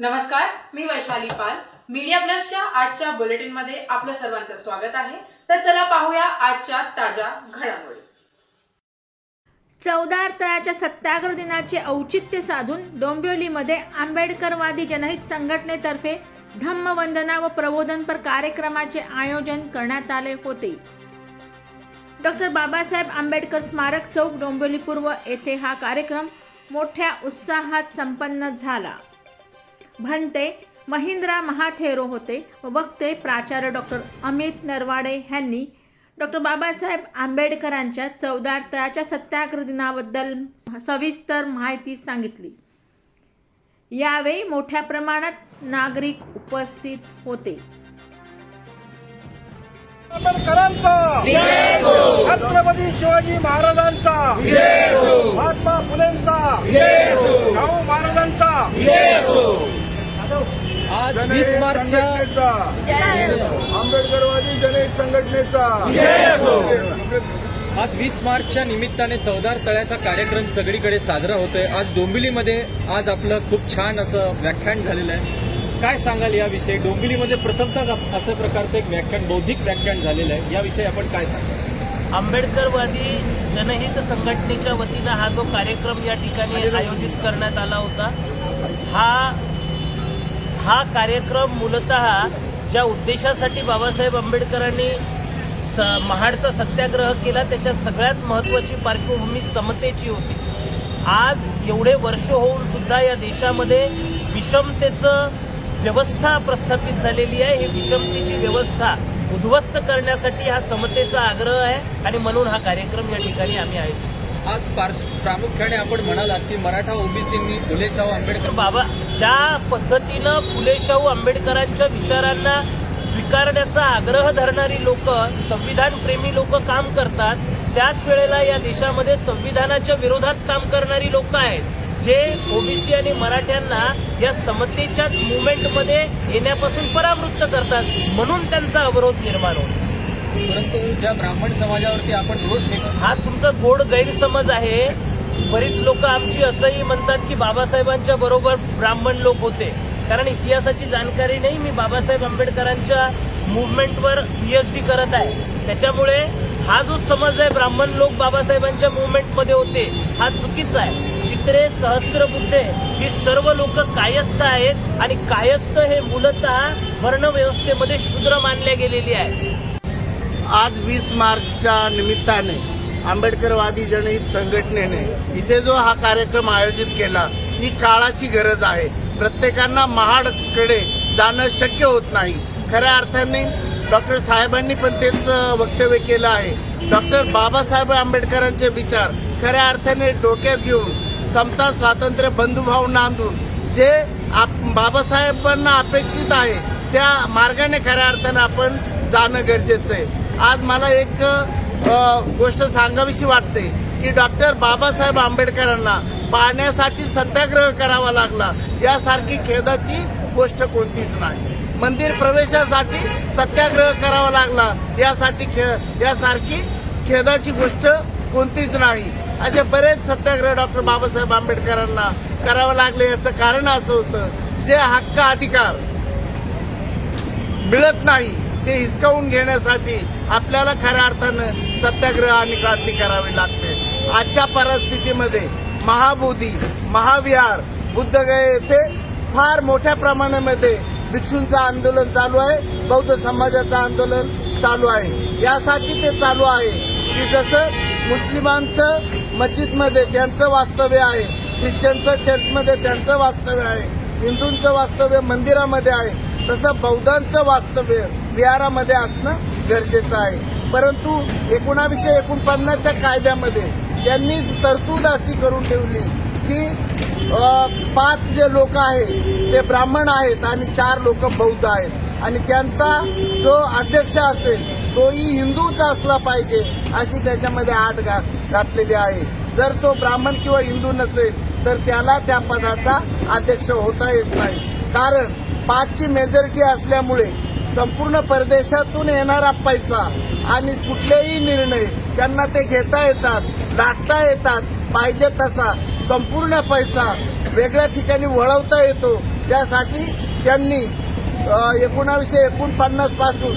नमस्कार मी वैशाली पाल. मीडिया प्लसच्या आजच्या बुलेटिनमध्ये आपलं सर्वांचं स्वागत आहे. तर चला पाहूया आजच्या ताज्या घडामोडी. चौदा तळाच्या सत्याग्रह दिनाचे औचित्य साधून डोंबिवलीमध्ये आंबेडकरवादी जनहित संघटनेतर्फे धम्मवंदना व प्रबोधनपर कार्यक्रमाचे आयोजन करण्यात आले होते. डॉक्टर बाबासाहेब आंबेडकर स्मारक चौक डोंबिवली पूर्व येथे हा कार्यक्रम मोठ्या उत्साहात संपन्न झाला. भंते महिंद्रा महाथेरो होते व वक्ते प्राचार्य डॉक्टर अमित नरवाडे यांनी डॉक्टर बाबासाहेब आंबेडकरांच्या चौदार तळाच्या सत्याग्रह दिनाबद्दल सविस्तर माहिती सांगितली. यावेळी मोठ्या प्रमाणात नागरिक उपस्थित होते. छत्रपती शिवाजी महाराजांचा! महात्मा फुलेंचा शाहू महाराजांचा आज वीस जनहित मार्चच्या संघटनेचा. आंबेडकरवादी जनहित संघटनेचा. आज वीस मार्चच्या निमित्ताने चौदार तळ्याचा कार्यक्रम सगळीकडे साजरा होतोय. आज डोंबिवलीमध्ये आज आपलं खूप छान असं व्याख्यान झालेलं आहे. काय सांगाल याविषयी? डोंबिवलीमध्ये प्रथमतः असं प्रकारचं एक व्याख्यान बौद्धिक व्याख्यान झालेलं आहे. याविषयी आपण काय सांगाल? आंबेडकरवादी जनहित संघटनेच्या वतीनं हा जो कार्यक्रम या ठिकाणी आयोजित करण्यात आला होता हा हा कार्यक्रम मूलत ज्या उद्देशासाठी बाबासाहेब आंबेडकरांनी स महाडचा सत्याग्रह केला त्याच्या सगळ्यात महत्त्वाची पार्श्वभूमी समतेची होती. आज एवढे वर्ष होऊन सुद्धा या देशामध्ये विषमतेचं व्यवस्था प्रस्थापित झालेली आहे. ही विषमतेची व्यवस्था उद्ध्वस्त करण्यासाठी हा समतेचा आग्रह आहे आणि म्हणून हा कार्यक्रम या ठिकाणी आम्ही आयोजित आज प्रामुख्याने आपण म्हणालात की मराठा ओबीसींनी फुले शाहू आंबेडकर बाबा ज्या पद्धतीनं फुले शाहू आंबेडकरांच्या विचारांना स्वीकारण्याचा आग्रह धरणारी लोक संविधान प्रेमी लोक काम करतात त्याच वेळेला या देशामध्ये संविधानाच्या विरोधात काम करणारी लोक आहेत जे ओबीसी आणि मराठ्यांना या समतेच्या मुवमेंटमध्ये येण्यापासून परावृत्त करतात म्हणून त्यांचा अवरोध निर्माण होतो. परंतु ज्या ब्राह्मण समाजावरती आपण रोष हा तुमचा गोड गैरसमज आहे. बरीच लोक आमची असंही म्हणतात की बाबासाहेबांच्या बरोबर ब्राह्मण लोक होते. कारण इतिहासाची जाणकारी नाही मी बाबासाहेब आंबेडकरांच्या मुवमेंटवर पीएचडी करत आहे. त्याच्यामुळे हा जो समज आहे ब्राह्मण लोक बाबासाहेबांच्या मुवमेंटमध्ये होते हा चुकीचा आहे. चित्रे सहस्त्रबुद्धे ही सर्व लोक कायस्थ आहेत आणि कायस्थ हे मूलतः वर्णव्यवस्थेमध्ये शूद्र मानले गेलेली आहे आज वीस मार्चच्या निमित्ताने आंबेडकरवादी जनहित संघटनेने इथे जो हा कार्यक्रम आयोजित केला ही काळाची गरज आहे. प्रत्येकांना महाडकडे जाणं शक्य होत नाही. खऱ्या अर्थाने डॉक्टर साहेबांनी पण तेच वक्तव्य केलं आहे. डॉक्टर बाबासाहेब आंबेडकरांचे विचार खऱ्या अर्थाने डोक्यात घेऊन समता स्वातंत्र्य बंधुभाव नांदून जे आप बाबासाहेबांना अपेक्षित आहे त्या मार्गाने खऱ्या अर्थानं आपण जाणं गरजेचं आहे. आज मला एक गोष्ट सांगावीशी वाटते की डॉक्टर बाबासाहेब आंबेडकरांना पाहण्यासाठी सत्याग्रह करावा लागला यासारखी खेदाची गोष्ट कोणतीच नाही. मंदिर प्रवेशासाठी सत्याग्रह करावा लागला यासाठी खे यासारखी खेदाची गोष्ट कोणतीच नाही. असे बरेच सत्याग्रह डॉक्टर बाबासाहेब आंबेडकरांना करावं लागले याचं कारण असं होतं जे हक्क अधिकार मिळत नाही ते हिसकावून घेण्यासाठी आपल्याला खऱ्या अर्थानं सत्याग्रह आणि क्रांती करावी लागते. आजच्या परिस्थितीमध्ये महाबोधी महाविहार बुद्धगया येथे फार मोठ्या प्रमाणामध्ये भिक्षूंचं आंदोलन चालू आहे बौद्ध समाजाचं आंदोलन चालू आहे. यासाठी ते चालू आहे की जसं मुस्लिमांचं मस्जिदमध्ये त्यांचं वास्तव्य आहे ख्रिश्चनचं चर्चमध्ये त्यांचं वास्तव्य आहे हिंदूंचं वास्तव्य मंदिरामध्ये आहे. तसं बौद्धांचं वास्तव्य विहारामध्ये असणं गरजेचं आहे. परंतु एकोणावीसशे एकोणपन्नासच्या कायद्यामध्ये त्यांनीच तरतूद अशी करून ठेवली की पाच जे लोक आहेत ते ब्राह्मण आहेत आणि चार लोक बौद्ध आहेत. आणि त्यांचा जो अध्यक्ष असेल तोही हिंदूच असला पाहिजे अशी त्याच्यामध्ये आठ घा घातलेली आहे. जर तो ब्राह्मण किंवा हिंदू नसेल तर त्याला त्या पदाचा अध्यक्ष होता येत नाही. कारण पाचची मेजॉरिटी असल्यामुळे संपूर्ण परदेशातून येणारा पैसा आणि कुठलेही निर्णय त्यांना ते घेता येतात लाटता येतात पाहिजे तसा संपूर्ण पैसा वेगळ्या ठिकाणी वळवता येतो. त्यासाठी त्यांनी एकोणावीसशे एकोणपन्नासपासून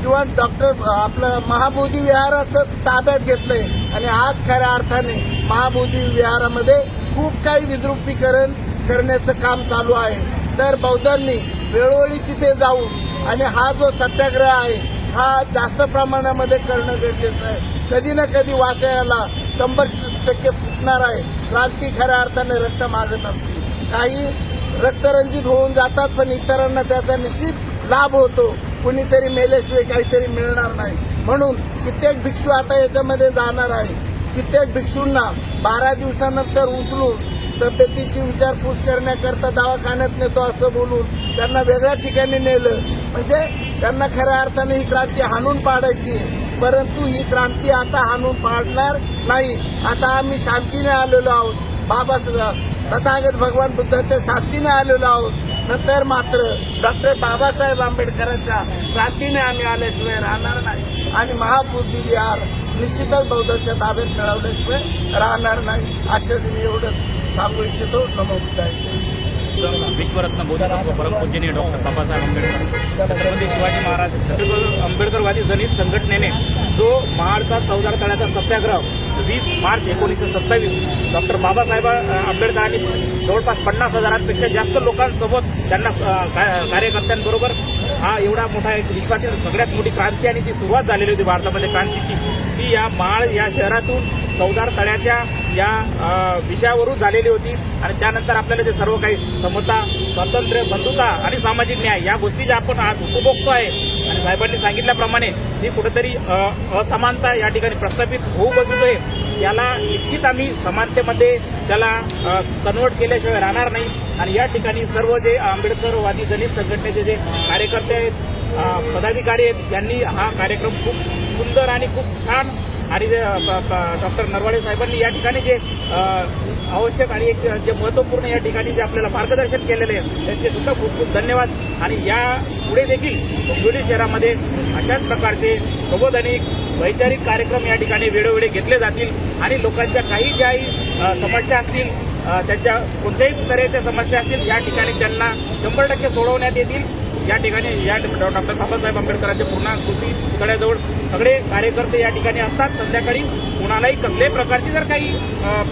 किंवा डॉक्टर आपलं महाबोधी विहाराचं ताब्यात घेतलंय. आणि आज खऱ्या अर्थाने महाबोधी विहारामध्ये खूप काही विद्रुपीकरण करण्याचं काम चालू आहे. तर बौद्धांनी वेळोवेळी तिथे जाऊन आणि हा जो सत्याग्रह आहे हा जास्त प्रमाणामध्ये करणं गरजेचं आहे. कधी ना कधी वाचायला शंभर टक्के फुटणार आहे. क्रांती खऱ्या अर्थाने रक्त मागत असते काही रक्तरंजित होऊन जातात पण इतरांना त्याचा निश्चित लाभ होतो. कुणीतरी मेल्याशिवाय काहीतरी मिळणार नाही. म्हणून कित्येक भिक्षू आता याच्यामध्ये जाणार आहे. कित्येक भिक्षूंना बारा दिवसानंतर उचलून तब्येतीची विचारपूस करण्याकरता दवाखान्यात नेतो असं बोलून त्यांना वेगळ्या ठिकाणी नेलं. म्हणजे त्यांना खऱ्या अर्थाने ही क्रांती हाणून पाडायची परंतु ही क्रांती आता हाणून पाडणार नाही. आता आम्ही शांतीने आलेलो आहोत. बाबा तथागत भगवान बुद्धाच्या शांतीने आलेलो आहोत. नंतर मात्र डॉक्टर बाबासाहेब आंबेडकरांच्या क्रांतीने आम्ही आल्याशिवाय राहणार नाही. आणि महाबुद्धी विहार निश्चितच बौद्धांच्या ताब्यात मिळवल्याशिवाय राहणार नाही. आजच्या दिनी एवढंच. सांगू इच्छितो. नमो विश्वरत्न बोधिसत्व परमपूजनीय डॉक्टर बाबासाहेब आंबेडकर. छत्रपती शिवाजी महाराज छत्रपती आंबेडकरवादी जनित संघटनेने जो महाडचा चौदार तळ्याचा सत्याग्रह वीस मार्च एकोणीसशे सत्तावीस डॉक्टर बाबासाहेब आंबेडकरांनी जवळपास पन्नास हजारांपेक्षा जास्त लोकांसोबत त्यांना कार्यकर्त्यांबरोबर हा एवढा मोठा एक विश्वातील सगळ्यात मोठी क्रांती आणि ती सुरुवात झालेली होती भारतामध्ये क्रांतीची. ती या महाड या शहरातून चौदार तळ्याच्या या विषयावरून झालेली होती. आणि त्यानंतर आपल्याला जे सर्व काही समता स्वातंत्र्य बंधुता आणि सामाजिक न्याय या गोष्टी ज्या आपण आज उपभोगतो आहे आणि साहेबांनी सांगितल्याप्रमाणे ही कुठेतरी असमानता या ठिकाणी प्रस्थापित होऊ बघतोय याला निश्चित आम्ही समानतेमध्ये त्याला कन्वर्ट केल्याशिवाय राहणार नाही. आणि या ठिकाणी सर्व जे आंबेडकरवादी दलित संघटनेचे जे कार्यकर्ते आहेत पदाधिकारी आहेत यांनी हा कार्यक्रम खूप सुंदर आणि खूप छान आणि जे, डॉक्टर नरवाडे साहेबांनी या ठिकाणी जे आवश्यक आणि एक जे महत्त्वपूर्ण या ठिकाणी जे आपल्याला मार्गदर्शन केलेले आहे त्यांचे सुद्धा खूप खूप धन्यवाद. आणि या पुढे देखील हिंगोली शहरामध्ये अशाच प्रकारचे प्रबोधनिक वैचारिक कार्यक्रम या ठिकाणी वेळोवेळी घेतले जातील. आणि लोकांच्या काही ज्याही समस्या असतील त्यांच्या कोणत्याही तऱ्हेच्या समस्या असतील या ठिकाणी त्यांना शंभर टक्के सोडवण्यात येतील. या ठिकाणी या डॉक्टर बाबासाहेब आंबेडकरांच्या पूर्ण कृती पुतळ्याजवळ सगळे कार्यकर्ते या ठिकाणी असतात. संध्याकाळी कुणालाही कसल्याही प्रकारची जर काही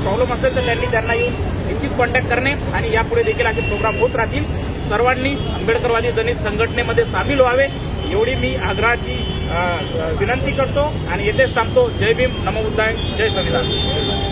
प्रॉब्लेम असेल तर त्यांनी त्यांना येऊन निश्चित कॉन्टॅक्ट करणे आणि यापुढे देखील असे प्रोग्राम होत राहतील. सर्वांनी आंबेडकरवादी जनित संघटनेमध्ये सामील व्हावे. एवढी मी आग्रहाची विनंती करतो आणि येथेच थांबतो. जय भीम. नमो जय संविधान.